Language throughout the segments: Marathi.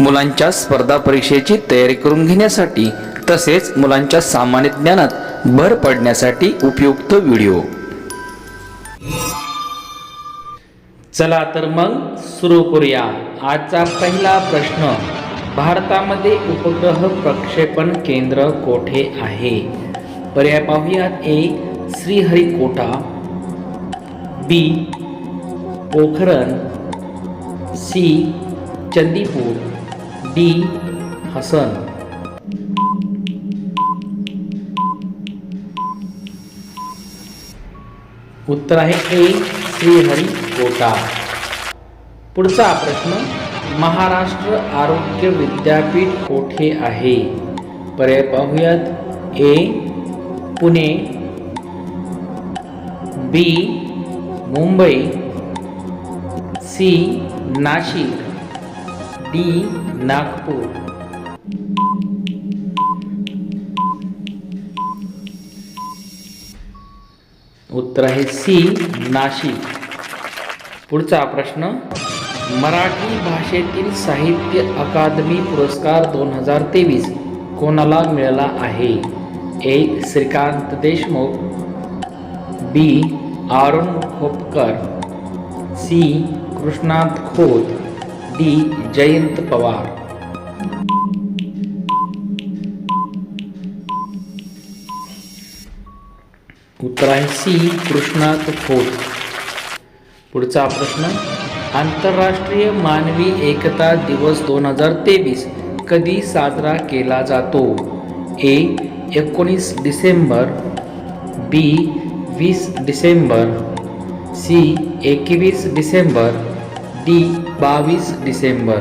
मुलांच्या स्पर्धा परीक्षेची तयारी करून घेण्यासाठी तसेच मुलांच्या सामान्य ज्ञानात भर पडण्यासाठी उपयुक्त व्हिडिओ. चला तर मग सुरू करूया. आजचा पहिला प्रश्न. भारतामध्ये उपग्रह प्रक्षेपण केंद्र कोठे आहे? पर्याय पाहूयात A Sriharikota B Pokhran C Chandipur. D Hassan. उत्तर आहे ए श्रीहरिकोटा पुढचा प्रश्न महाराष्ट्र आरोग्य विद्यापीठ कोठे आहे? पर्याय पाहूयात. A Pune. B Mumbai. C Nashik. D Nagpur. उत्तर आहे सी नाशिक. पुढचा प्रश्न मराठी भाषेतील साहित्य अकादमी पुरस्कार दोन हजार तेवीस कोणाला मिळाला आहे? A Shrikant Deshmukh. B Arun Khopkar. C Krishnat Khot. D Jayant Pawar. उत्तर आहे सी कृष्णात खोत पुढचा प्रश्न आंतरराष्ट्रीय मानवी एकता दिवस दोन हजार तेवीस कधी साजरा केला जातो? ए एकोणीस डिसेंबर बी वीस डिसेंबर सी एकवीस डिसेंबर डी बावीस डिसेंबर.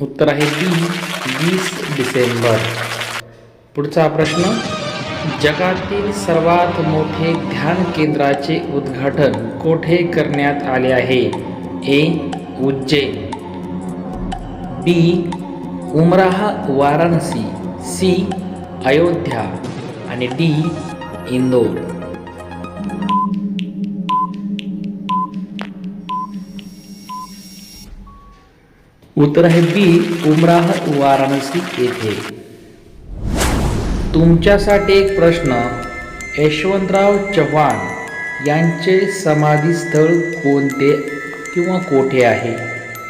उत्तर आहे डी वीस डिसेंबर. पुढचा प्रश्न जगातील सर्वात मोठे ध्यान केंद्राचे उद्घाटन कोठे करण्यात आले आहे? ए उज्जैन बी उमराह वाराणसी. सी अयोध्या. आणि डी इंदोर. उत्तर आहे बी उमराह वाराणसी येथे. तुमच्यासाठी एक प्रश्न. यशवंतराव चव्हाण यांचे समाधीस्थळ कोणते किंवा कोठे आहे?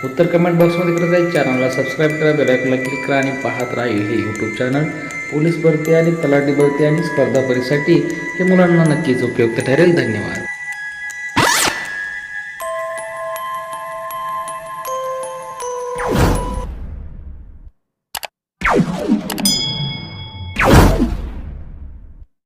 उत्तर कमेंट बॉक्समध्ये करत आहे चॅनलला सबस्क्राईब करा बेलायकला क्लिक करा आणि पाहत राहा हे यूट्यूब चॅनल पोलीस भरती आणि तलाठी भरती आणि स्पर्धा परीक्षेसाठी हे मुलांना नक्कीच उपयुक्त ठरेल. धन्यवाद.